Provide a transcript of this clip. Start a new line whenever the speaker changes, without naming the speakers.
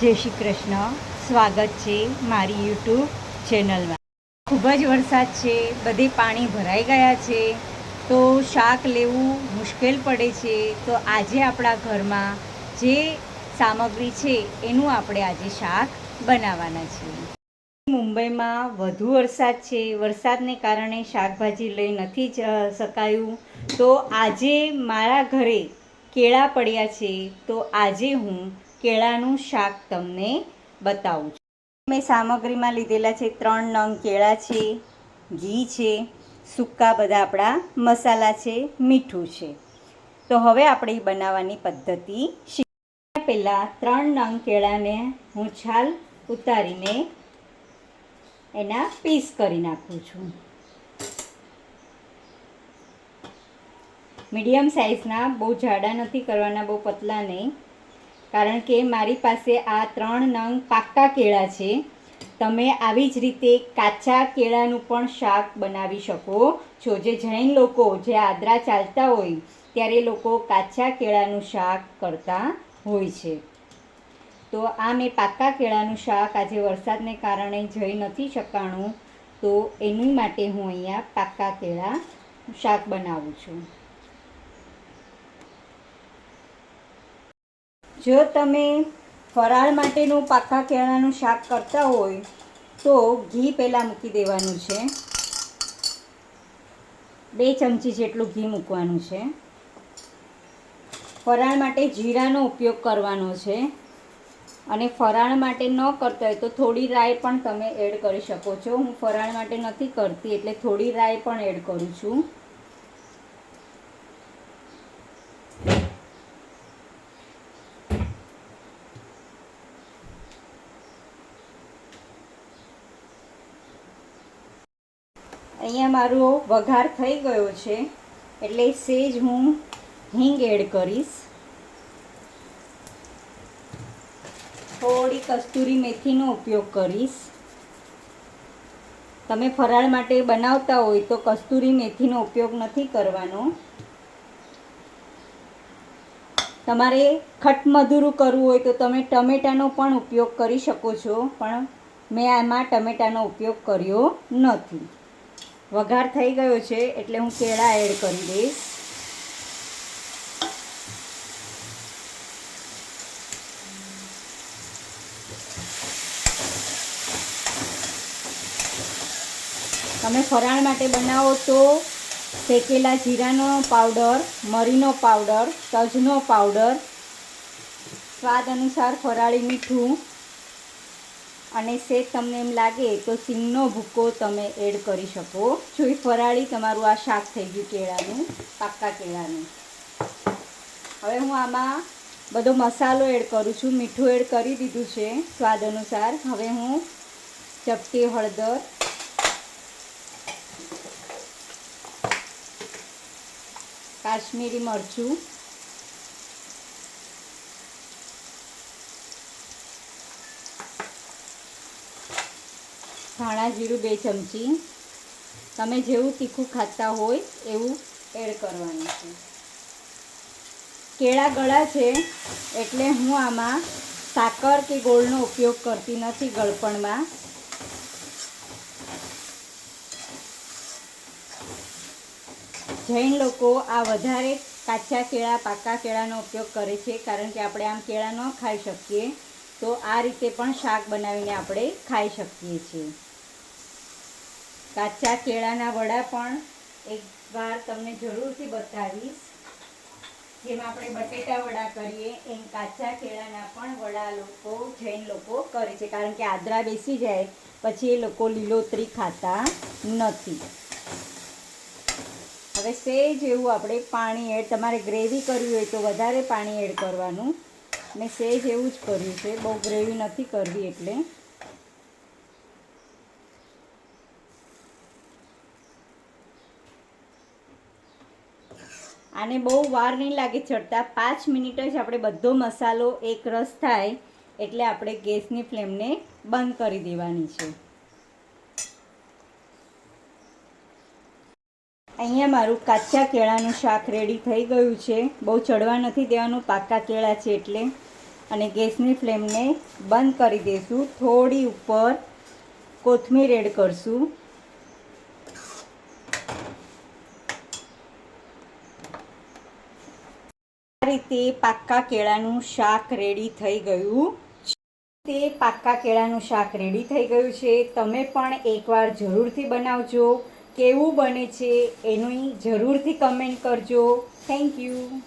જય શ્રી કૃષ્ણ. સ્વાગત છે મારી યુટ્યુબ ચેનલમાં. ખૂબ જ વરસાદ છે, બધે પાણી ભરાઈ ગયા છે. તો શાક લેવું મુશ્કેલ પડે છે. તો આજે આપણા ઘરમાં જે સામગ્રી છે, એનું આપણે આજે શાક બનાવવાના છીએ. મુંબઈમાં વધુ વરસાદ છે. વરસાદને કારણે શાકભાજી લઈ નથી જ શકાયું. તો આજે મારા ઘરે કેળા પડ્યા છે. તો આજે હું કેળાનું શાક તમને બતાવું છું. મેં સામગ્રીમાં લીધેલા છે ત્રણ નંગ કેળા છે, ઘી છે, સૂકા બધા આપણા મસાલા છે, મીઠું છે. તો હવે આપણે એ બનાવવાની પદ્ધતિ શીખ પહેલાં ત્રણ નંગ કેળાને હું છાલ ઉતારીને એના પીસ કરી નાખું છું. મીડિયમ સાઇઝના બહુ જાડા નથી કરવાના, બહુ પતલા નહીં. કારણ કે મારી પાસે આ ત્રણ નંગ પાકા કેળા છે. તમે આવી જ રીતે કાચા કેળાનું પણ શાક બનાવી શકો છો. જે જૈન લોકો, જે આદરા ચાલતા હોય, ત્યારે લોકો કાચા કેળાનું શાક કરતા હોય છે. તો આ મેં પાકા કેળાનું શાક આજે વરસાદને કારણે જઈ નથી શકાણું. તો એની માટે હું અહીંયા પાકા કેળા શાક બનાવું છું. જો તમે ફરાળ માટેનું પાકા કેળાનું શાક કરતા હોય, તો ઘી પહેલાં મૂકી દેવાનું છે. બે ચમચી જેટલું ઘી મૂકવાનું છે. ફરાળ માટે જીરાનો ઉપયોગ કરવાનો છે. અને ફરાળ માટે ન કરતા હોય તો થોડી રાઈ પણ તમે એડ કરી શકો છો. હું ફરાળ માટે નથી કરતી એટલે થોડી રાઈ પણ એડ કરું છું. અહીંયા મારો વઘાર થઈ ગયો છે, એટલે સેજ હું હિંગ એડ કરીશ. થોડી કસ્તુરી મેથીનો ઉપયોગ કરીશ. તમે ફરાળ માટે બનાવતા હોય તો કસ્તુરી મેથીનો ઉપયોગ નથી કરવાનો. તમારે ખટમધુરું કરવું હોય તો તમે ટમેટાનો પણ ઉપયોગ કરી શકો છો, પણ મેં આમાં ટમેટાનો ઉપયોગ કર્યો નથી. વઘાર થઈ ગયો છે એટલે હું કેળા એડ કરી દઈશ. તમે ફરાળ માટે બનાવો તો શેકેલા જીરાનો પાવડર, મરીનો પાવડર, તજનો પાવડર, સ્વાદ અનુસાર ફરાળી મીઠું અને શેક તમને એમ લાગે તો સિંગનો ભૂકો તમે એડ કરી શકો. જોઈ ફરાળી તમારું આ શાક થઈ ગયું કેળાનું, પાક્કા કેળાનું. હવે હું આમાં બધો મસાલો એડ કરું છું. મીઠું એડ કરી દીધું છે સ્વાદ અનુસાર. હવે હું ચપટી હળદર કાશ્મીરી મરચું ધાણા જીરું બે ચમચી. તમે જેવું તીખું ખાતા હોય એવું એડ કરવાનું છે. કેળા ગળા છે એટલે હું આમાં સાકર કે ગોળનો ઉપયોગ કરતી નથી ગળપણમાં. જૈન લોકો આ વધારે કાચા કેળા, પાકા કેળાનો ઉપયોગ કરે છે કારણ કે આપણે આમ કેળા ન ખાઈ શકીએ. તો આ રીતે પણ શાક બનાવીને આપણે ખાઈ શકીએ છીએ. કાચા કેળાના વડા પણ એક વાર તમને જરૂરથી બતાવીશ. જેમ આપણે બટેટા વડા કરીએ, એમ કાચા કેળાના પણ વડા લોકો, જૈન લોકો કરે છે. કારણ કે આદરા બેસી જાય, પછી એ લોકો લીલોતરી ખાતા નથી. હવે સેજ એવું આપણે પાણી એડ, તમારે ગ્રેવી કરવી હોય તો વધારે પાણી એડ કરવાનું. મેં સેજ એવું જ કર્યું છે. બહુ ગ્રેવી નથી કરવી એટલે. આને બહુ વાર નહીં લાગે ચડતા. પાંચ મિનિટ જ આપણે બધો મસાલો એક રસ થાય એટલે આપણે ગેસની ફ્લેમને બંધ કરી દેવાની છે. અહીંયા મારું કાચા કેળાનું શાક રેડી થઈ ગયું છે. બહુ ચડવા નથી દેવાનું, પાકા કેળા છે એટલે. અને ગેસની ફ્લેમને બંધ કરી દઈશું થોડી ઉપર કોથમીર એડ કરશું. રીતે પાક્કા કેળાનું શાક રેડી થઈ ગયું તે પાક્કા કેળાનું શાક રેડી થઈ ગયું છે. તમે પણ એકવાર જરૂરથી બનાવજો. કેવું બને છે એની જરૂરથી કમેન્ટ કરજો. Thank you